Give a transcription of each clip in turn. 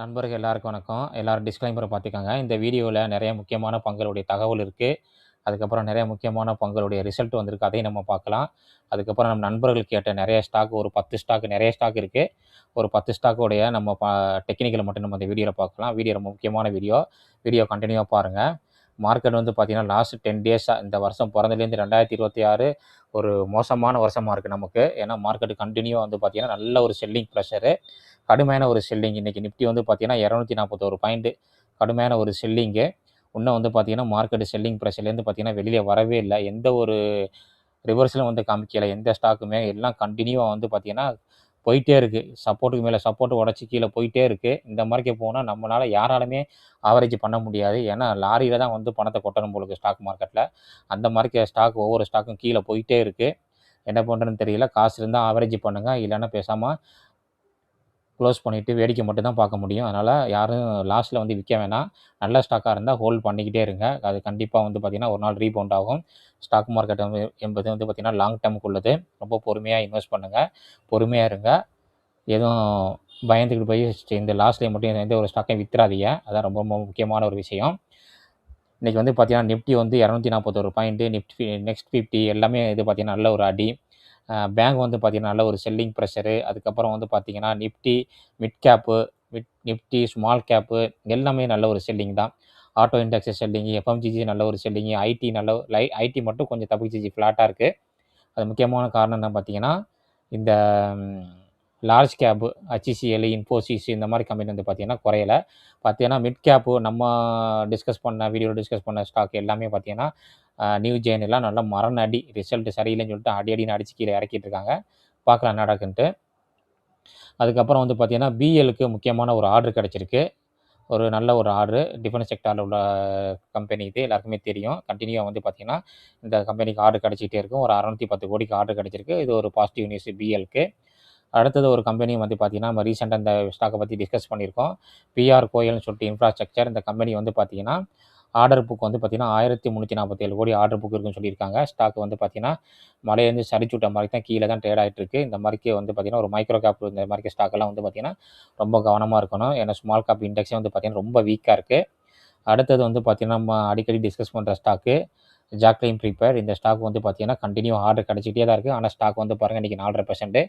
நண்பர்கள் எல்லாருக்கும் வணக்கம். எல்லாரும் டிஸ்க்ளைமரை பார்த்துக்கங்க. இந்த வீடியோவில் நிறைய முக்கியமான பங்களுடைய தகவல் இருக்குது அதுக்கப்புறம் நிறைய முக்கியமான பங்களுடைய ரிசல்ட் வந்திருக்கு. அதையும் நம்ம பார்க்கலாம். அதுக்கப்புறம் நம்ம நண்பர்கள் கேட்ட நிறைய ஸ்டாக் ஒரு 10 ஸ்டாக் நிறைய ஸ்டாக் இருக்குது ஒரு 10 ஸ்டாக்கோடைய நம்ம ப டெக்னிக்கலை மட்டும் நம்ம இந்த வீடியோவில் பார்க்கலாம். வீடியோ ரொம்ப முக்கியமான வீடியோ. வீடியோ கண்டினியூவாக பாருங்கள் மார்க்கெட் வந்து பார்த்தீங்கன்னா, லாஸ்ட் டென் டேஸாக இந்த வருஷம் பிறந்ததுலேருந்து ரெண்டாயிரத்தி இருபத்தி ஆறு ஒரு மோசமான வருஷமாக இருக்குது நமக்கு. ஏன்னா மார்க்கெட் கண்டினியூ வந்து பார்த்தீங்கன்னா, நல்ல ஒரு செல்லிங் ப்ரெஷரு கடுமையான ஒரு செல்லிங். இன்றைக்கி நிஃப்டி வந்து பார்த்தீங்கன்னா, 241 பாயிண்ட் கடுமையான ஒரு செல்லிங்கு. இன்னும் வந்து பார்த்தீங்கன்னா, மார்க்கெட் செல்லிங் ப்ரெஷர்லேருந்து பார்த்தீங்கன்னா, வெளியே வரவே இல்லை எந்த ஒரு ரிவர்ஸிலும் வந்து காமிக்கலை எந்த ஸ்டாக்குமே எல்லாம் கண்டினியூவாக வந்து பார்த்திங்கன்னா போயிட்டே இருக்குது சப்போர்ட்டுக்கு மேலே சப்போர்ட் உடச்சி கீழே போயிட்டே இருக்குது இந்த மாதிரிக்கே போனால் நம்மளால் யாராலுமே ஆவரேஜ் பண்ண முடியாது. ஏன்னா லாரியில் தான் வந்து பணத்தை கொட்டணும் போல ஸ்டாக் மார்க்கெட்டில் அந்த மாதிரி ஸ்டாக் ஒவ்வொரு ஸ்டாக்கும் கீழே போயிட்டே இருக்குது என்ன பண்ணுறதுன்னு தெரியல. காசு இருந்தால் ஆவரேஜ் பண்ணுங்கள் இல்லைன்னா பேசாமல் க்ளோஸ் பண்ணிவிட்டு வேடிக்கை மட்டும் தான் பார்க்க முடியும். அதனால் யாரும் லாஸ்ட்டில் வந்து விற்க வேணாம். நல்ல ஸ்டாக்காக இருந்தால் ஹோல்ட் பண்ணிக்கிட்டே இருங்க. அது கண்டிப்பாக வந்து பார்த்திங்கன்னா ஒரு நாள் ரீபவுண்ட் ஆகும். ஸ்டாக் மார்க்கெட் என்பது வந்து பார்த்திங்கன்னா லாங் டெர்ம்க்கு உள்ளது. ரொம்ப பொறுமையாக இன்வெஸ்ட் பண்ணுங்கள் பொறுமையாக இருங்க. எதுவும் பயந்துகிட்டு போய் இந்த லாஸ்ட்ல மட்டும் எந்த ஒரு ஸ்டாக்கையும் வித்துறாதீங்க. அதான் ரொம்ப ரொம்ப முக்கியமான ஒரு விஷயம். இன்றைக்கி வந்து பார்த்தீங்கன்னா, நிஃப்டி வந்து 241 பாயிண்ட் நிஃப்டி நெக்ஸ்ட் 50 எல்லாமே இது பார்த்தீங்கன்னா, நல்ல ஒரு அடி. பேங்க் வந்து பார்த்தீங்கன்னா, நல்ல ஒரு செல்லிங் ப்ரெஷரு அதுக்கப்புறம் வந்து பார்த்திங்கன்னா Nifty mid cap, mid Nifty small cap எல்லாமே நல்ல ஒரு செல்லிங் தான். ஆட்டோ இண்டெக்ஸ் செல்லிங், எஃப்எம்ஜிஜி நல்ல ஒரு செல்லிங், ஐடி நல்ல லை ஐடி மட்டும் கொஞ்சம் தப்பிச்சிச்சு ஃப்ளாட்டாக இருக்குது அது முக்கியமான காரணம் என்ன பார்த்தீங்கன்னா, இந்த லார்ஜ் கேப்பு ஹச்சிசிஎல் இன்ஃபோசிஸ் இந்த மாதிரி கம்பெனி வந்து பார்த்தீங்கன்னா, குறையலை பார்த்தீங்கன்னா, மிட் கேப்பு நம்ம டிஸ்கஸ் பண்ண வீடியோவில் டிஸ்கஸ் பண்ண ஸ்டாக் எல்லாமே பார்த்தீங்கன்னா, நியூ ஜெயின் எல்லாம் நல்லா மரண அடி. ரிசல்ட் சரியில்லைன்னு சொல்லிட்டு அடி அடின்னு அடிச்சு கீழே இறக்கிட்டு இருக்காங்க. பார்க்கலாம் என்ன நடக்குன்ட்டு. அதுக்கப்புறம் வந்து பார்த்தீங்கன்னா, பிஎலுக்கு முக்கியமான ஒரு ஆர்டர் கிடச்சிருக்கு ஒரு நல்ல ஒரு ஆர்டரு. டிஃபென்ஸ் செக்டார்ல உள்ள கம்பெனி இது. எல்லாருக்குமே தெரியும். கண்டினியூவாக வந்து பார்த்தீங்கன்னா, இந்த கம்பெனிக்கு ஆர்டர் கிடச்சிக்கிட்டே இருக்கும். ஒரு 610 கோடிக்கு ஆர்டர் கிடச்சிருக்கு இது ஒரு பாசிட்டிவ் நியூஸ் பிஎல்க்கு. அடுத்தது ஒரு கம்பெனி வந்து பார்த்தீங்கன்னா, நம்ம ரீசெண்டாக இந்த ஸ்டாக்கை பற்றி டிஸ்கஸ் பண்ணியிருக்கோம். பிஆர் கோயல்னு சொல்லிட்டு இன்ஃப்ராஸ்ட்ரக்சர் இந்த கம்பெனி வந்து பார்த்தீங்கன்னா, ஆர்டர் புக் வந்து பார்த்தீங்கன்னா, 1347 கோடி ஆர்டர் புக் இருக்குன்னு சொல்லியிருக்காங்க. ஸ்டாக் வந்து பார்த்தீங்கன்னா, மலையிலேருந்து சரிச்சு விட்ட தான் கீழே தான் ட்ரேட் ஆகிட்டு இருக்கு. இந்த மாதிரிக்கு வந்து பார்த்திங்கன்னா ஒரு மைக்ரோ கேப் இந்த மாதிரி ஸ்டாக்லாம் வந்து பார்த்திங்கன்னா ரொம்ப கவனமாக இருக்கணும். ஏன்னா ஸ்மால் கேப் இண்டெக்ஸே வந்து பார்த்தீங்கன்னா, ரொம்ப வீக்காக இருக்குது அடுத்தது வந்து பார்த்திங்கன்னா நம்ம அடிக்கடி டிஸ்கஸ் பண்ணுற ஸ்டாக்கு ஜாக்லைன் ப்ரிப்பேர் இந்த ஸ்டாக் வந்து பார்த்தீங்கன்னா, கண்டினியூ ஆர்டர் கிடச்சிட்டே தான் இருக்குது ஆனால் ஸ்டாக் வந்து பாருங்க இன்னைக்கு 4.5%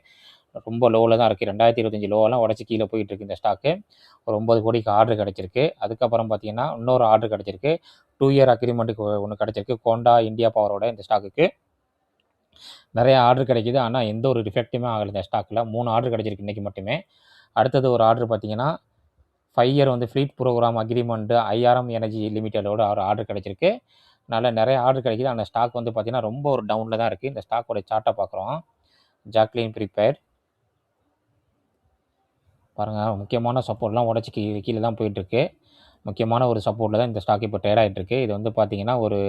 ரொம்ப லோவில் தான் இருக்குது ரெண்டாயிரத்தி இருபத்தஞ்சி லோவெல்லாம் உடச்சி கீழே போயிட்டு இருக்கு இந்த ஸ்டாக்கு. ஒரு ஒம்பது கோடிக்கு ஆர்டர் கிடச்சிருக்கு அதுக்கப்புறம் பார்த்தீங்கன்னா, இன்னொரு ஆர்டர் கிடச்சிருக்கு டூ இயர் அக்ரிமெண்ட்டுக்கு ஒன்று கிடச்சிருக்கு கோண்டா இந்தியா பவரோட இந்த ஸ்டாக்குக்கு. நிறைய ஆர்டர் கிடைக்குது. ஆனால் எந்த ஒரு ரிஃப்ளெக்ட்டுமே ஆகலை இந்த ஸ்டாக்கில் மூணு ஆர்டர் கிடச்சிருக்கு இன்றைக்கி மட்டுமே. அடுத்தது ஒரு ஆர்டர் பார்த்தீங்கன்னா, ஃபைவ் இயர் வந்து fleet programme agreement IRM energy லிமிட்டடோட ஒரு ஆர்டர் கிடைச்சிருக்கு. அதனால் நிறைய ஆர்டர் கிடைக்குது. ஆனால் ஸ்டாக் வந்து பார்த்திங்கன்னா ரொம்ப ஒரு டவுனில் தான் இருக்குது இந்த ஸ்டாக்கோட சார்ட்டை பார்க்குறோம். ஜாக்லின் ப்ரிப்பேர் பாருங்கள் முக்கியமான சப்போர்ட்லாம் உடச்சி கீழே கீழே தான் போயிட்டுருக்கு முக்கியமான ஒரு சப்போர்ட்டில் தான் இந்த ஸ்டாக் இப்போ ட்ரேட் ஆகிட்டுருக்கு இது வந்து பார்த்தீங்கன்னா, ஒரு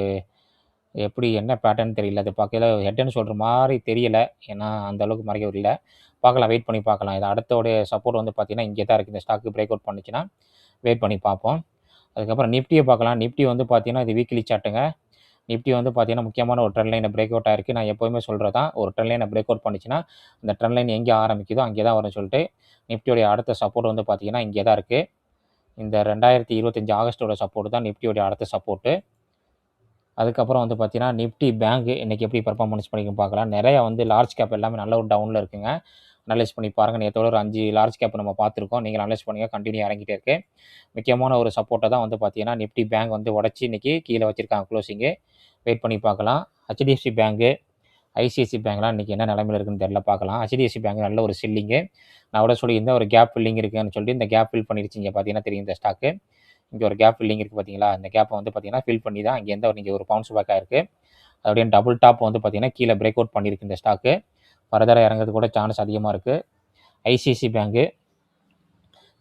எப்படி என்ன பேட்டர்ன் தெரியல. அது பார்க்கல ஹெட்னு சொல்கிற மாதிரி தெரியலை தெரியல. ஏன்னா அந்த அளவுக்கு மறைக்க இல்ல. பார்க்கலாம் வெயிட் பண்ணி பார்க்கலாம். இது அடுத்தோடைய சப்போர்ட் வந்து பார்த்திங்கன்னா இங்கே தான் இருக்குது இந்த ஸ்டாக்கு பிரேக் அவுட் பண்ணிச்சுன்னா வெயிட் பண்ணி பார்ப்போம். அதுக்கப்புறம் நிஃப்டியை பார்க்கலாம். நிஃப்டி வந்து பார்த்தீங்கன்னா, இது வீக்லி சாட்டுங்க நிஃப்டி வந்து பார்த்தீங்கன்னா, முக்கியமான ஒரு ட்ரெண்ட் லைனை பிரேக் அவுட் ஆயிருக்கு. நான் எப்போவுமே சொல்கிறது தான். ஒரு ட்ரெண்ட் லைனை பிரேக் அவுட் பண்ணிச்சுன்னா அந்த ட்ரெண்ட் லைன் எங்கே ஆரம்பிக்குதோ அங்கே தான் வரும்னு சொல்லிட்டு, நிஃப்டியோடைய அடுத்த சப்போர்ட் வந்து பார்த்தீங்கன்னா, இங்கே தான் இருக்குது இந்த 2025 ஆகஸ்ட்டோட சப்போர்ட் தான் நிஃப்டியோடைய அடுத்த சப்போர்ட்டு. அதுக்கப்புறம் வந்து பார்த்தீங்கன்னா, நிஃப்டி பேங்க் இன்றைக்கி எப்படி பர்ஃபார்மன்ஸ் பண்ணிக்கணும் பார்க்கலாம். நிறையா வந்து லார்ஜ் கேப் எல்லாமே நல்ல ஒரு டவுனில் இருக்குங்க. அனலைஸ் பண்ணி பாருங்க. நேற்றோட ஒரு அஞ்சு லார்ஜ் கேப் நம்ம பார்த்துருக்கோம். நீங்கள் அனலைஸ் பண்ணுங்க. கன்டினியூ இறங்கிட்டே இருக்குது முக்கியமான ஒரு சப்போர்ட்டை தான் வந்து பார்த்தீங்கன்னா, நிஃப்டி பேங்க் வந்து உடச்சி இன்னைக்கு கீழே வச்சுருக்காங்க குளோசிங்கு. வெயிட் பண்ணி பார்க்கலாம். ஹெச்டிஎஃப்சி பேங்க்கு ஐசிஐசி பேங்க்லாம் இன்றைக்கி என்ன நிலமையில் இருக்குன்னு தெரில பார்க்கலாம். ஹெச்டிஎஃப்சி பேங்க் நல்ல ஒரு சில்லிங்கு நான் கூட சொல்லியிருந்தேன் ஒரு கேப் ஃபில்லிங் இருக்குன்னு சொல்லிட்டு, இந்த கேப் ஃபில் பண்ணிருச்சு. பார்த்தீங்கன்னா தெரியும் இந்த ஸ்டாக்கு. இங்கே ஒரு கேப் ஃபில்லிங் இருக்குது பார்த்தீங்களா? இந்த கேப்பை வந்து பார்த்தீங்கன்னா, ஃபில் பண்ணி தான் இங்கேருந்து நீங்கள் ஒரு பவுன்ஸ் பேக்காக இருக்குது அதோடைய டபுள் டாப் வந்து பார்த்தீங்கன்னா, கீழே பிரேக் அவுட் பண்ணியிருக்கு இந்த ஸ்டாக்கு. ஃபர்தராக இறங்குறது கூட சான்ஸ் அதிகமாக இருக்குது ஐசிசி பேங்க்கு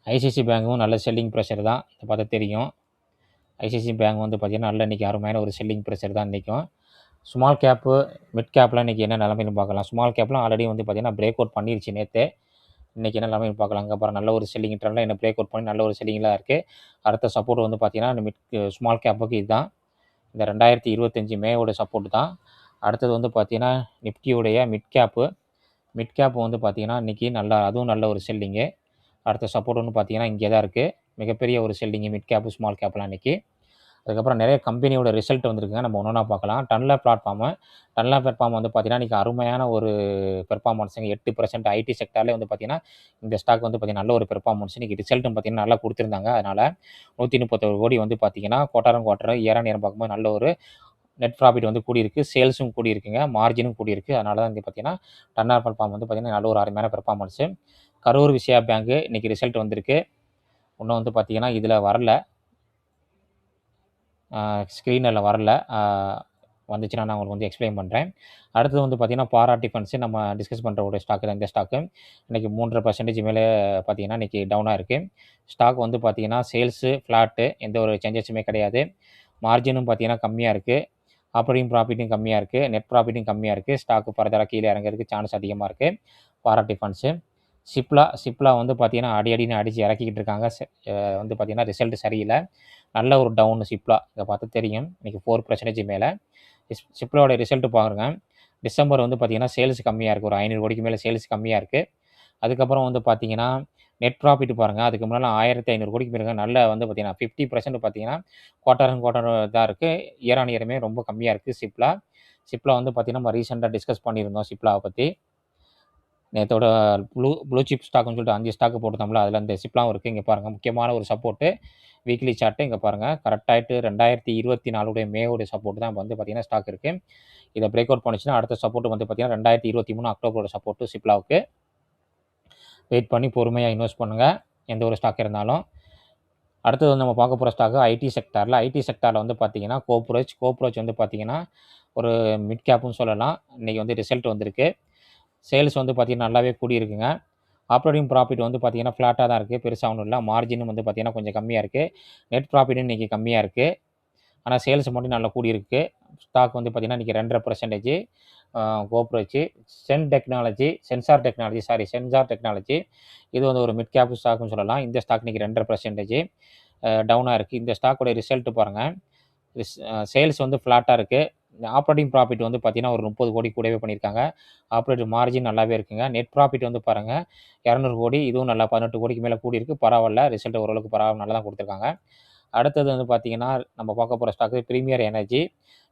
ஐசிசி பேங்க்கும் நல்ல செல்லிங் ப்ரெஷர் தான். இதை பார்த்தா தெரியும். ஐசிசி பேங்க் வந்து பார்த்தீங்கன்னா, நல்ல இன்றைக்கி அருமையான ஒரு செல்லிங் ப்ரெஷர் தான் இன்றைக்கும் ஸ்மால் கேப்பு, மிட் கேப்லாம் இன்றைக்கி என்ன நிலைமைன்னு பார்க்கலாம். ஸ்மால் கேப்லாம் ஆல்ரெடி வந்து பார்த்தீங்கன்னா, பிரேக் அவுட் பண்ணிருச்சு நேற்று இன்றைக்கி என்ன நிலைமைன்னு பார்க்கலாம். அங்கே பாருங்கள் நல்ல ஒரு செல்லிங் ட்ரெண்ட் என்ன பிரேக் அவுட் பண்ணி நல்ல ஒரு செல்லிங்ல இருக்குது அடுத்த சப்போர்ட் வந்து பார்த்திங்கன்னா மிட் ஸ்மால் கேப்புக்கு இதுதான். இந்த 2025 மேவோட சப்போர்ட் தான். அடுத்தது வந்து பார்த்திங்கன்னா நிப்டியுடைய மிட் கேப்பு. மிட் கேப் வந்து பார்த்தீங்கன்னா, இன்னைக்கு நல்லா அதுவும் நல்ல ஒரு செல்லிங்கு. அடுத்த சப்போர்ட் வந்து பார்த்தீங்கன்னா இங்கே தான் இருக்குது மிகப்பெரிய ஒரு செல்லிங்கு மிட் கேப்பு ஸ்மால் கேப்லாம் இன்றைக்கி அதுக்கப்புறம் நிறைய கம்பெனியோட ரிசல்ட் வந்திருக்குங்க. நம்ம ஒன்று ஒன்றா பார்க்கலாம். டன்லா பிளாட்ஃபார்மு டன்லா பிளாட்ஃபார்ம் வந்து பார்த்தீங்கன்னா இன்றைக்கி அருமையான ஒரு பெர்ஃபார்மன்ஸுங்க எட்டு பர்சன்ட் ஐடி செக்டார்லேயே வந்து பார்த்தீங்கன்னா இந்த ஸ்டாக் வந்து பார்த்தீங்கன்னா நல்ல ஒரு பெர்ஃபார்மன்ஸ் இன்றைக்கி ரிசல்ட்டும் பார்த்தீங்கன்னா நல்லா கொடுத்துருந்தாங்க. அதனால் நூற்றி முப்பத்தொரு கோடி வந்து பார்த்தீங்கன்னா கோட்டாரம் குவார்டரும் இயரா நேரம் பார்க்கும்போது நல்ல ஒரு நெட் ப்ராஃபிட் வந்து கூடியிருக்கு சேல்ஸும் கூடியிருக்குங்க மார்ஜினும் கூடியிருக்கு. அதனால தான் வந்து பார்த்தீங்கன்னா டன்னார் பிளாட்ஃபார்ம் வந்து பார்த்தீங்கன்னா நல்ல ஒரு அருமையான பெர்ஃபார்மன்ஸு கரூர் விசயா பேங்க்கு இன்றைக்கி ரிசல்ட் வந்திருக்கு. இன்னும் வந்து பார்த்திங்கன்னா இதில் வரல. ஸ்க்ரீனில் வரல. வந்துச்சுன்னா நான் உங்களுக்கு வந்து எக்ஸ்பிளைன் பண்ணுறேன் அடுத்தது வந்து பார்த்தீங்கன்னா பாரா டிஃபன்ஸு நம்ம டிஸ்கஸ் பண்ணுற ஒரு ஸ்டாக்கு தான் இந்த ஸ்டாக்கு இன்றைக்கி மூன்றரை பர்சன்டேஜ் மேலே பார்த்தீங்கன்னா இன்றைக்கி டவுனாக இருக்குது ஸ்டாக் வந்து பார்த்திங்கன்னா சேல்ஸு ஃப்ளாட்டு எந்த ஒரு சேஞ்சஸுமே கிடையாது. மார்ஜினும் பார்த்தீங்கன்னா கம்மியாக இருக்குது ஆப்ரேட்டிங் ப்ராஃபிட்டும் கம்மியாக இருக்குது நெட் ப்ராஃபிட்டும் கம்மியாக இருக்குது ஸ்டாக்கு ஃபர்தராக கீழே இறங்குறதுக்கு சான்ஸ் அதிகமாக இருக்குது பாராட்டி ஃபண்ட்ஸு சிப்லா சிப்லா வந்து பார்த்திங்கன்னா அடி அடின்னு அடித்து இறக்கிக்கிட்டு இருக்காங்க. வந்து பார்த்திங்கன்னா ரிசல்ட் சரியில்லை. நல்ல ஒரு டவுன் சிப்லா இதை பார்த்து தெரியும். இன்றைக்கி ஃபோர் பர்சன்டேஜ் மேலே. சிப்லாவோட ரிசல்ட்டு பாருங்கள் டிசம்பர் வந்து பார்த்தீங்கன்னா சேல்ஸ் கம்மியாக இருக்குது ஒரு ஐநூறு கோடிக்கு மேலே சேல்ஸ் கம்மியாக இருக்குது அதுக்கப்புறம் வந்து பார்த்தீங்கன்னா நெட் ப்ராஃபிட் பாருங்கள் அதுக்கு முன்னால் ஆயிரத்தி ஐநூறு கோடிக்கு பிறகு நல்ல வந்து பார்த்தீங்கன்னா ஃபிஃப்டி பர்சன்ட் பார்த்தீங்கன்னா குவார்டர் அண்ட் குவார்டர் தான் இருக்குது இயர் ஆன் இயருமே ரொம்ப கம்மியாக இருக்குது சிப்லா. சிப்லா வந்து பார்த்தீங்கன்னா நம்ம ரீசெண்டாக டிஸ்கஸ் பண்ணியிருந்தோம் சிப்லாவை பற்றி நேற்றோட ப்ளூ ப்ளூ சிப் ஸ்டாக்னு சொல்லிட்டு அஞ்சு ஸ்டாக்கு போட்டுருந்தோம்ல அதில் இந்த சிப்லாம் இருக்குது இங்கே பாருங்கள் முக்கியமான ஒரு சப்போர்ட்டு வீக்லி சார்ட்டு இங்கே பாருங்கள் கரெக்டாகிட்டு ரெண்டாயிரத்தி இருபத்தி நாலுடைய மேவோடைய சப்போர்ட் தான் வந்து பார்த்தீங்கன்னா ஸ்டாக் இருக்குது இதை பிரேக் அவுட் பண்ணிச்சுன்னா அடுத்த சப்போர்ட் வந்து பார்த்தீங்கன்னா ரெண்டாயிரத்தி இருபத்தி மூணு அக்டோபரோட சப்போர்ட்டு சிப்லாவுக்கு. வெயிட் பண்ணி பொறுமையாக இன்வெஸ்ட் பண்ணுங்கள் எந்த ஒரு ஸ்டாக் இருந்தாலும். அடுத்தது வந்து நம்ம பார்க்க போகிற ஸ்டாக்கு ஐடி செக்டாரில். ஐடி செக்டாரில் வந்து பார்த்தீங்கன்னா கோப்ரோச். கோப்ரோச் வந்து பார்த்தீங்கன்னா ஒரு மிட் கேப்புன்னு சொல்லலாம். இன்றைக்கி வந்து ரிசல்ட் வந்திருக்கு. சேல்ஸ் வந்து பார்த்திங்கன்னா நல்லாவே கூடியிருக்குங்க. ஆப்ரேட்டிங் ப்ராஃபிட் வந்து பார்த்திங்கன்னா ஃப்ளாட்டாக தான் இருக்குது பெருசாக ஒன்றும் இல்லை. மார்ஜினும் வந்து பார்த்திங்கன்னா கொஞ்சம் கம்மியாக இருக்குது நெட் ப்ராஃபிட்டும் இன்றைக்கி கம்மியாக இருக்குது ஆனால் சேல்ஸ் மட்டும் நல்லா கூடியிருக்கு. ஸ்டாக் வந்து பார்த்திங்கன்னா இன்றைக்கி ரெண்டரை பர்சன்டேஜ் கோப்ரோச்சு Sen technology sensor technology sorry sensor technology இது வந்து ஒரு மிட் கேப் ஸ்டாக்னு சொல்லலாம். இந்த ஸ்டாக் இன்றைக்கி ரெண்டரை பர்சன்டேஜ் டவுனாக இருக்குது இந்த ஸ்டாக்கோட ரிசல்ட் பாருங்கள் சேல்ஸ் வந்து ஃப்ளாட்டாக இருக்குது ஆப்ரேட்டிங் ப்ராஃபிட் வந்து பார்த்திங்கன்னா ஒரு முப்பது கோடி கூடவே பண்ணியிருக்காங்க ஆப்ரேட்டிங் மார்ஜின் நல்லாவே இருக்குங்க. நெட் ப்ராஃபிட் வந்து பாருங்கள் இரநூறு கோடி இதுவும் நல்லா பதினெட்டு கோடிக்கு மேலே கூடி இருக்குது பரவாயில்ல. ரிசல்ட் ஓரளவுக்கு பரவாயில்ல நல்லா தான் கொடுத்துருக்காங்க. அடுத்தது வந்து பார்த்தீங்கன்னா நம்ம பார்க்க போகிற ஸ்டாக்கு ப்ரீமியர் எனர்ஜி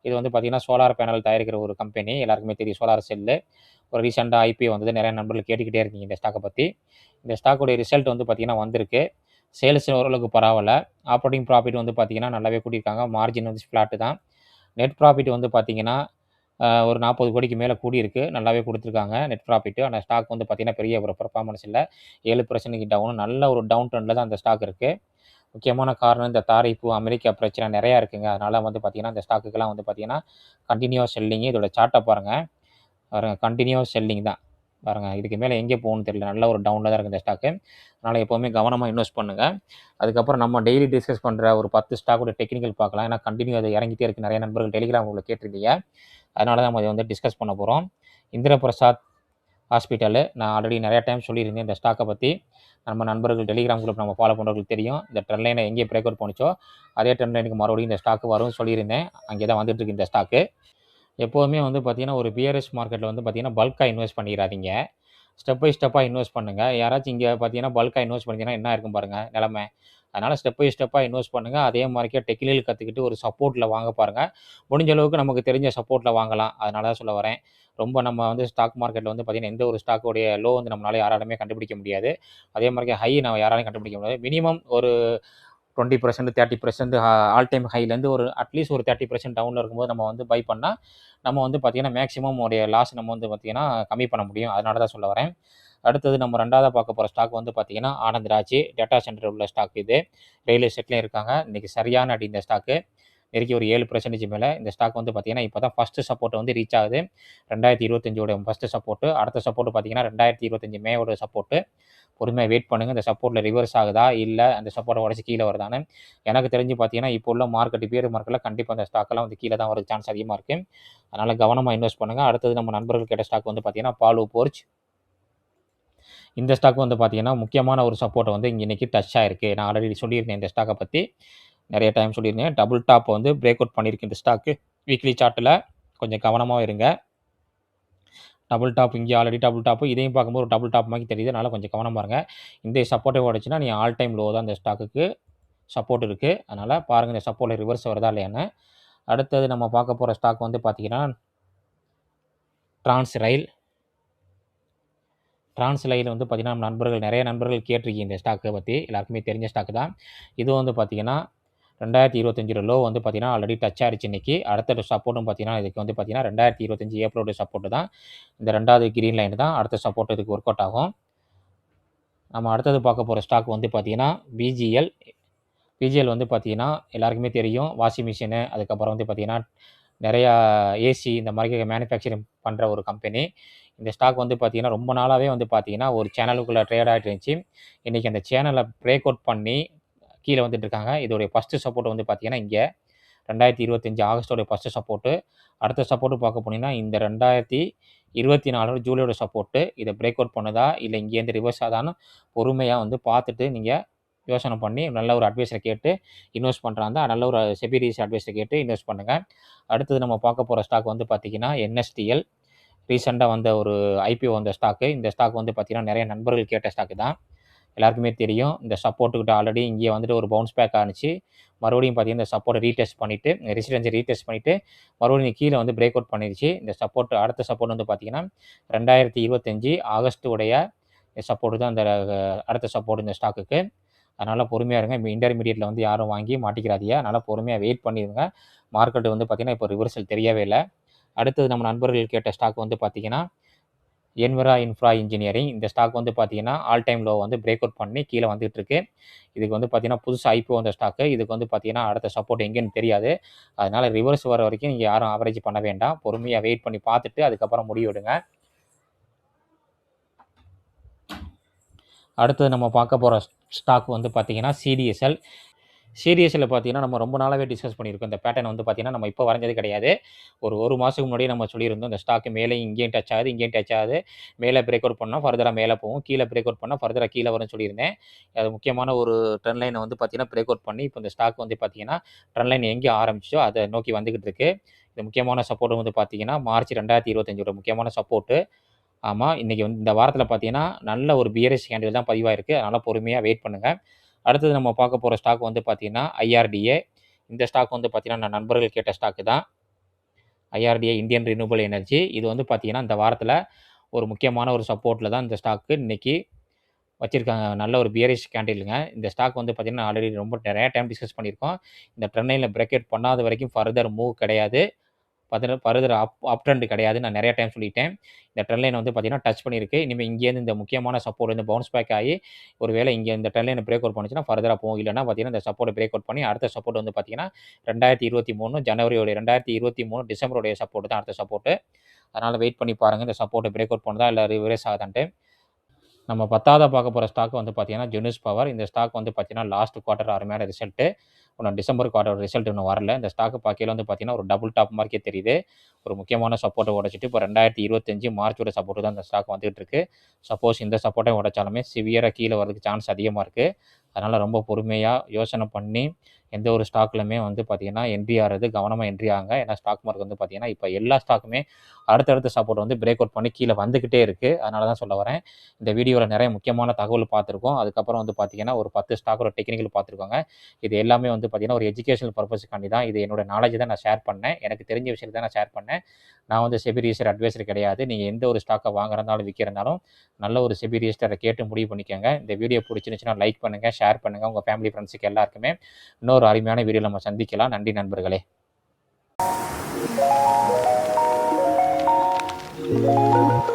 இது வந்து பார்த்தீங்கன்னா சோலார் பேனல் தயாரிக்கிற ஒரு கம்பெனி எல்லாருக்குமே தெரியும் சோலார் செல்லு ஒரு ரீசெண்டாக ஐபிஓ வந்தது. நிறைய நண்பர்கள் கேட்டுக்கிட்டே இருக்கீங்க இந்த ஸ்டாக்கை பற்றி இந்த ஸ்டாக்குடைய ரிசல்ட் வந்து பார்த்திங்கன்னா வந்திருக்கு. சேல்ஸ் ஓரளவுக்கு பரவாயில்ல. ஆப்ரேட்டிங் ப்ராஃபிட் வந்து பார்த்திங்கன்னா நல்லாவே கூட்டியிருக்காங்க மார்ஜின் வந்து ஃப்ளாட்டு தான். நெட் ப்ராஃபிட் வந்து பார்த்திங்கன்னா ஒரு நாற்பது கோடிக்கு மேலே கூடியிருக்கு. நல்லாவே கொடுத்துருக்காங்க நெட் ப்ராஃபிட்டு ஆனால் ஸ்டாக் வந்து பார்த்திங்கன்னா பெரிய ஒரு பர்ஃபார்மன்ஸ் இல்லை. ஏழு பர்சன்ட்டுக்கு டவுன் நல்ல ஒரு டவுன் ட்ரெண்டில் தான் அந்த ஸ்டாக் இருக்குது முக்கியமான காரணம் இந்த தாரிப்பு அமெரிக்கா பிரச்சனை நிறையா இருக்குங்க. அதனால் வந்து பார்த்திங்கன்னா இந்த ஸ்டாக்குக்கெல்லாம் வந்து பார்த்திங்கன்னா கண்டினியூஸ் செல்லிங்கு இதோட சார்ட்டை பாருங்கள் பாருங்கள் கண்டினியூஸ் செல்லிங் தான். பாருங்கள் இதுக்கு மேலே எங்கே போகணும்னு தெரியல. நல்ல ஒரு டவுனில் தான் இருக்குது இந்த ஸ்டாக்கு அதனால் எப்போவுமே கவனமாக இன்வெஸ்ட் பண்ணுங்கள் அதுக்கப்புறம் நம்ம டெய்லி டிஸ்கஸ் பண்ணுற ஒரு பத்து ஸ்டாக்கோட டெக்னிக்கல் பார்க்கலாம். ஏன்னா கண்டினியூ அது இறங்கிட்டே இருக்குது நிறைய நண்பர்கள் டெலிகிராம் உங்களை கேட்டிருந்தீங்க. அதனால தான் நம்ம அதை வந்து டிஸ்கஸ் பண்ண போகிறோம் இந்திர பிரசாத் ஹாஸ்பிட்டலு. நான் ஆல்ரெடி நிறைய டைம் சொல்லியிருந்தேன் இந்த ஸ்டாக்கை பற்றி நம்ம நண்பர்கள் டெலிகிராம் குரூப் நம்ம ஃபாலோ பண்ணுறவங்களுக்கு தெரியும். இந்த ட்ரெண்ட் லைனை எங்கே பிரேக் அவுட் பண்ணிச்சோ அதே ட்ரெண்ட் லைனுக்கு மறுபடியும் இந்த ஸ்டாக்கு வரும்னு சொல்லியிருந்தேன். அங்கே தான் வந்துட்டுருக்கு இந்த ஸ்டாக்கு எப்போதுமே வந்து பார்த்தீங்கன்னா ஒரு பிஆர்எஸ் மார்க்கெட்டில் வந்து பார்த்தீங்கன்னா பல்காக இன்வெஸ்ட் பண்ணிடாதீங்க ஸ்டெப் பை ஸ்டெப்பாக இன்வெஸ்ட் பண்ணுங்கள் யாராச்சும் இங்கே பார்த்தீங்கன்னா பல்காக இன்வெஸ்ட் பண்ணிங்கன்னா என்ன இருக்கும் பாருங்கள் நிலமை. அதனால் ஸ்டெப் பை ஸ்டெப்பாக இன்வெஸ்ட் பண்ணுங்கள் அதே மாதிரிக்கே டெக்னிக்கல் கற்றுக்கிட்டு ஒரு சப்போர்ட்டில் வாங்க பாருங்கள் முடிஞ்ச அளவுக்கு நமக்கு தெரிஞ்ச சப்போர்ட்டில் வாங்கலாம். அதனால தான் சொல்ல வரேன். ரொம்ப நம்ம வந்து ஸ்டாக் மார்க்கெட்டில் வந்து பார்த்திங்கன்னா எந்த ஒரு ஸ்டாக்கோடைய லோ வந்து நம்மளால் யாராலுமே கண்டுபிடிக்க முடியாது. அதே மாதிரி ஹை நம்ம யாராலையும் கண்டுபிடிக்க முடியாது. மினிமம் ஒரு twenty percent thirty percent all time ஹைலேருந்து ஒரு அட்லீஸ்ட் ஒரு தேர்ட்டி பர்சன்ட் டவுனில் இருக்கும்போது நம்ம வந்து பை பண்ணால் நம்ம வந்து பார்த்திங்கன்னா மேக்ஸிமம் உடைய லாஸ் நம்ம வந்து பார்த்திங்கன்னா கம்மி பண்ண முடியும். அதனால தான் சொல்ல வரேன். அடுத்தது நம்ம ரெண்டாவதாக பார்க்க போகிற ஸ்டாக் வந்து பார்த்திங்கன்னா ஆனந்த் ராஜ் டேட்டா சென்டர் உள்ள ஸ்டாக் இது. ரியல் எஸ்டேட்லேயும் இருக்காங்க. இன்றைக்கி சரியான அடி இந்த ஸ்டாக்கு நெருக்கி ஒரு ஏழு பர்சன்டேஜ் மேலே இந்த ஸ்டாக் வந்து பார்த்திங்கன்னா இப்போ தான் ஃபஸ்ட்டு சப்போர்ட் வந்து ரீச் ஆகுது. ரெண்டாயிரத்தி இருபத்தஞ்சோட ஃபஸ்ட்டு சப்போர்ட்டு அடுத்த சப்போர்ட் பார்த்திங்கன்னா ரெண்டாயிரத்தி இருபத்தஞ்சி மேவோட சப்போர்ட்டு பொறுமையாக வெயிட் பண்ணுங்கள் இந்த சப்போர்ட்டில் ரிவர்ஸ் ஆகுதா? இல்லை அந்த சப்போர்ட்டை உடச்சி கீழே வருதான்னு? எனக்கு தெரிஞ்சு பார்த்தீங்கன்னா இப்போ உள்ள மார்க்கெட் பேர் மார்க்கெட்டில் கண்டிப்பாக அந்த ஸ்டாக்கெல்லாம் வந்து கீழே தான் வர சான்ஸ் அதிகமாக இருக்குது அதனால் கவனமாக இன்வெஸ்ட் பண்ணுங்கள் அடுத்தது நம்ம நண்பர்கள் கேட்ட ஸ்டாக் வந்து பார்த்தீங்கன்னா பாலு போர்ச் இந்த ஸ்டாக் வந்து பார்த்திங்கன்னா முக்கியமான ஒரு சப்போர்ட்டை வந்து இங்கே இன்றைக்கி டச் ஆகிருக்கு நான் ஆல்ரெடி சொல்லியிருந்தேன் இந்த ஸ்டாக்கை பற்றி நிறைய டைம் சொல்லியிருந்தேன். டபுள் டாப் வந்து பிரேக் அவுட் பண்ணியிருக்கு இந்த ஸ்டாக்கு வீக்லி சார்ட்டில் கொஞ்சம் கவனமாக இருங்க. டபுள் டாப் இங்கே ஆல்ரெடி டபுள் டாப்பு இதையும் பார்க்கும்போது ஒரு டபுள் டாப் மாதிரி தெரியுது. அதனால் கொஞ்சம் கவனமாக இருங்க. இந்த சப்போர்ட்டை உடச்சுன்னா நீ ஆல் டைம் லோ தான் இந்த ஸ்டாக்குக்கு சப்போர்ட் இருக்குது அதனால் பாருங்கள் இந்த சப்போர்ட்டில் ரிவர்ஸ் வருதா இல்லையான்னு. அடுத்தது நம்ம பார்க்க போகிற ஸ்டாக் வந்து பார்த்திங்கன்னா ட்ரான்ஸ் ரயில் ட்ரான்ஸ் ரயில் வந்து பார்த்தீங்கன்னா நண்பர்கள் நிறைய நண்பர்கள் கேட்டிருக்கீங்க இந்த ஸ்டாக்கை பற்றி எல்லாருக்குமே தெரிஞ்ச ஸ்டாக்கு தான். இது வந்து பார்த்தீங்கன்னா ரெண்டாயிரத்தி இருபத்தஞ்சில் லோ வந்து பார்த்தீங்கன்னா ஆல்ரெடி டச் ஆயிடுச்சு இன்னைக்கு. அடுத்த சப்போர்ட்டும் பார்த்தீங்கன்னா இதுக்கு வந்து பார்த்தீங்கன்னா ரெண்டாயிரத்தி இருபத்தஞ்சி ஏப்ரலோட சப்போர்ட் தான். இந்த ரெண்டாவது கிரீன் லைன் தான். அடுத்த சப்போர்ட் இதுக்கு ஒர்க் அவுட் ஆகும். நம்ம அடுத்தது பார்க்க போகிற ஸ்டாக் வந்து பார்த்தீங்கன்னா பிஜிஎல் பிஜிஎல் வந்து பார்த்தீங்கன்னா எல்லாருக்குமே தெரியும். வாஷிங் மிஷினு அதுக்கப்புறம் வந்து பார்த்தீங்கன்னா நிறையா ஏசி இந்த மாதிரி மேனுஃபேக்சரிங் பண்ணுற ஒரு கம்பெனி இந்த ஸ்டாக் வந்து பார்த்திங்கன்னா ரொம்ப நாளாகவே வந்து பார்த்தீங்கன்னா ஒரு சேனலுக்குள்ளே ட்ரேட் ஆகிட்டு இருந்துச்சு. இன்றைக்கி அந்த சேனலை பிரேக் அவுட் பண்ணி கீழே வந்துட்டு இருக்காங்க. இதோடைய ஃபஸ்ட்டு சப்போர்ட் வந்து பார்த்தீங்கன்னா இங்கே. ரெண்டாயிரத்தி இருபத்தஞ்சி ஆகஸ்டோடைய ஃபஸ்ட்டு சப்போர்ட்டு அடுத்த சப்போர்ட்டு பார்க்க போனீங்கன்னா இந்த ரெண்டாயிரத்தி இருபத்தி நாலு ஜூலையோட சப்போர்ட்டு இதை பிரேக் அவுட் பண்ணுதா? இல்லை இங்கேருந்து ரிவர்ஸ் ஆதான்னு பொறுமையாக வந்து பார்த்துட்டு நீங்கள் யோசனை பண்ணி நல்ல ஒரு அட்வைஸரை கேட்டு இன்வெஸ்ட் பண்ணுறாங்க நல்ல ஒரு செபிரிஸ் அட்வைஸரை கேட்டு இன்வெஸ்ட் பண்ணுங்கள் அடுத்தது நம்ம பார்க்க போகிற ஸ்டாக் வந்து பார்த்திங்கன்னா என்எஸ்டிஎல் ரீசெண்டாக வந்த ஒரு ஐபிஓ வந்த ஸ்டாக்கு இந்த ஸ்டாக் வந்து பார்த்திங்கன்னா நிறைய நண்பர்கள் கேட்ட ஸ்டாக்கு தான். எல்லாருக்குமே தெரியும். இந்த சப்போர்ட்டுக்கிட்ட ஆல்ரெடி இங்கே வந்துட்டு ஒரு பவுன்ஸ் பேக் ஆனிச்சு மறுபடியும் பார்த்தீங்கன்னா இந்த சப்போர்ட்டை ரீடெஸ்ட் பண்ணிவிட்டு ரெசிடென்சி ரீடெஸ்ட் பண்ணிவிட்டு மறுபடியும் கீழே வந்து பிரேக் அவுட் பண்ணிடுச்சு இந்த சப்போர்ட் அடுத்த சப்போர்ட் வந்து பார்த்திங்கன்னா ரெண்டாயிரத்தி இருபத்தஞ்சி ஆகஸ்ட் உடைய சப்போர்ட்டு தான் இந்த அடுத்த சப்போர்ட் இந்த ஸ்டாக்குக்கு அதனால் பொறுமையாக இருங்க. இப்போ இன்டர்மீடியட்டில் வந்து யாரும் வாங்கி மாட்டிக்கிறாதியா அதனால் பொறுமையாக வெயிட் பண்ணிடுங்க. மார்க்கெட் வந்து பார்த்திங்கன்னா இப்போ ரிவர்சல் தெரியவே இல்லை. அடுத்தது நம்ம நண்பர்கள் கேட்ட ஸ்டாக் வந்து பார்த்திங்கன்னா என்வரா இன்ஃப்ரா இன்ஜினியரிங் இந்த ஸ்டாக் வந்து பார்த்தீங்கன்னா ஆல் டைம் லோ வந்து பிரேக் அவுட் பண்ணி கீழே வந்துகிட்டு இருக்கு. இதுக்கு வந்து பார்த்திங்கன்னா புதுசாக ஐப்போ வந்த ஸ்டாக்கு இதுக்கு வந்து பார்த்தீங்கன்னா அடுத்த சப்போர்ட் எங்கேன்னு தெரியாது. அதனால் ரிவர்ஸ் வர வரைக்கும் நீங்கள் யாரும் ஆவரேஜ் பண்ண வேண்டாம். பொறுமையாக வெயிட் பண்ணி பார்த்துட்டு அதுக்கப்புறம் முடிவெடுங்க. அடுத்தது நம்ம பார்க்க போகிற ஸ்டாக் வந்து பார்த்திங்கன்னா சிடிஎஸ்எல் சிடிஎஸ்எல்ல பார்த்தீங்கன்னா நம்ம ரொம்ப நாளாகவே டிஸ்கஸ் பண்ணியிருக்கோம். இந்த பேட்டர்ன் வந்து பார்த்திங்கன்னா நம்ம இப்போ வரைஞ்சது கிடையாது. ஒரு ஒரு மாதத்துக்கு முன்னாடியே நம்ம சொல்லியிருந்தோம் இந்த ஸ்டாக்கு மேலே இங்கேயும் டச் ஆகுது இங்கேயும் டச் ஆகுது. மேலே பிரேக் அவுட் பண்ணால் ஃபர்தராக மேலே போகும். கீழே பிரேக் அவுட் பண்ணால் ஃபர்தராக கீழே வரும்னு சொல்லியிருந்தேன். அது முக்கியமான ஒரு ட்ரெண்ட் லைனை வந்து பார்த்திங்கன்னா பிரேக் அவுட் பண்ணி இப்போ இந்த ஸ்டாக் வந்து பார்த்தீங்கன்னா ட்ரெண்ட் லைன் எங்கே ஆரம்பிச்சோ அதை நோக்கி வந்துக்கிட்டு இருக்குது இந்த முக்கியமான சப்போர்ட் வந்து பார்த்தீங்கன்னா மார்ச் ரெண்டாயிரத்தி இருபத்தஞ்சோட முக்கியமான சப்போர்ட்டு ஆமாம் இன்றைக்கி வந்து இந்த வாரத்தில் பார்த்தீங்கன்னா நல்ல ஒரு பிஆர்எஸ் கேண்டில் தான் பதிவாயிருக்கு. அதனால் பொறுமையாக வெயிட் பண்ணுங்கள் அடுத்தது நம்ம பார்க்க போகிற ஸ்டாக் வந்து பார்த்தீங்கன்னா ஐஆர்டிஏ இந்த ஸ்டாக் வந்து பார்த்திங்கன்னா நான் நண்பர்கள் கேட்ட ஸ்டாக்கு தான். ஐஆர்டிஏ இந்தியன் ரினியூபிள் எனர்ஜி இது வந்து பார்த்தீங்கன்னா இந்த வாரத்தில் ஒரு முக்கியமான ஒரு சப்போர்ட்டில் தான் இந்த ஸ்டாக்கு இன்றைக்கி வச்சுருக்காங்க. நல்ல ஒரு பியரிஷ் கேண்டிலுங்க இந்த ஸ்டாக் வந்து பார்த்திங்கன்னா ஆல்ரெடி ரொம்ப நிறையா டைம் டிஸ்கஸ் பண்ணியிருக்கோம். இந்த ட்ரெண்டைனில் பிரேக்கெட் பண்ணாத வரைக்கும் ஃபர்தர் மூவ் கிடையாது. பார்த்தீங்கன்னா ஃபர்தர் அப் அப் ட்ரெண்ட் கிடையாது நான் நிறைய டைம் சொல்லிட்டேன். இந்த ட்ரெண்ட் லைன் வந்து பார்த்தீங்கன்னா டச் பண்ணியிருக்கு. இனிமேல் இங்கேருந்து இந்த முக்கியமான சப்போர்ட் இந்த பவுன்ஸ் பேக் ஆகி ஒரு வேளை இங்கே இந்த ட்ரெண்ட் லைனை பிரேக் அவுட் பண்ணுச்சுன்னா ஃபர்தராக போகும். இல்லைனா பார்த்தீங்கன்னா இந்த சப்போர்ட்டை பிரேக் அவுட் பண்ணி அடுத்த சப்போர்ட் வந்து பார்த்தீங்கன்னா ரெண்டாயிரத்தி இருபத்தி மூணு ஜனவரியோடைய ரெண்டாயிரத்தி இருபத்தி மூணு டிசம்பருடைய சப்போர்ட் தான் அடுத்த சப்போர்ட்டு அதனால் வெயிட் பண்ணி பாருங்கள் இந்த சப்போர்ட்டை பிரேக் அவுட் பண்ணுதா இல்லை ரிவர்ஸ் ஆகுதான்ட்டு. நம்ம பத்தாவது பார்க்க போகிற ஸ்டாக் வந்து பார்த்தீங்கன்னா ஜெனிஸ் பவர் இந்த ஸ்டாக் வந்து பார்த்தீங்கன்னா லாஸ்ட் குவார்ட்டர் அருமையான ரிசல்ட்டு இன்னும் டிசம்பர் குவார்டர் ரிசல்ட் இன்னும் வரல. இந்த ஸ்டாக்கு பார்க்கையில் வந்து பார்த்தீங்கன்னா ஒரு டபுள் டாப் மார்க்கே தெரியுது. ஒரு முக்கியமான சப்போர்ட்டை உடச்சிட்டு இப்போ ரெண்டாயிரத்தி இருபத்தஞ்சி மார்ச்சோட சப்போர்ட்டு தான் இந்த ஸ்டாக் வந்துகிட்டு இருக்கு. சப்போஸ் இந்த சப்போர்ட்டை உடைச்சாலுமே சிவியராக கீழே வரதுக்கு சான்ஸ் அதிகமாக இருக்குது அதனால் ரொம்ப பொறுமையாக யோசனை பண்ணி எந்த ஒரு ஸ்டாக்லையுமே வந்து பார்த்தீங்கன்னா என்ட்ரி ஆகிறது கவனமாக என்ட்ரி ஆகுங்க. ஏன்னா ஸ்டாக் மார்க் வந்து பார்த்தீங்கன்னா இப்போ எல்லா ஸ்டாக்குமே அடுத்தடுத்த சப்போர்ட் வந்து பிரேக் அவுட் பண்ணி கீழே வந்துக்கிட்டே இருக்குது அதனால தான் சொல்ல வரேன். இந்த வீடியோவில் நிறைய முக்கியமான தகவல் பார்த்துருக்கோம். அதுக்கப்புறம் வந்து பார்த்தீங்கன்னா ஒரு பத்து ஸ்டாக்கோட டெக்னிக்கல் பார்த்துருக்கோங்க. இது எல்லாமே வந்து பார்த்தீங்கன்னா ஒரு எஜுகேஷனல் பர்பஸ்க்காண்டி தான் இது என்னோட நாலேஜ் தான் நான் ஷேர் பண்ணேன். எனக்கு தெரிஞ்ச விஷயத்தை தான் நான் ஷேர் பண்ணேன். நான் வந்து செபி ரிஜிஸ்டர் அட்வைசர் கிடையாது. நீங்கள் எந்த ஒரு ஸ்டாக்கை வாங்குறதாலும் விற்கிறனாலும் நல்ல ஒரு செபி ரிஜிஸ்டரை கேட்டு முடிவு பண்ணிக்கோங்க. இந்த வீடியோ பிடிச்சிருந்துச்சுன்னா லைக் பண்ணுங்கள் ஷேர் பண்ணுங்கள் உங்கள் ஃபேமிலி ஃப்ரெண்ட்ஸுக்கு எல்லாருக்குமே இன்னொரு ஒரு அருமையான வீடியோ நம்ம சந்திக்கலாம் நன்றி நண்பர்களே Thank you.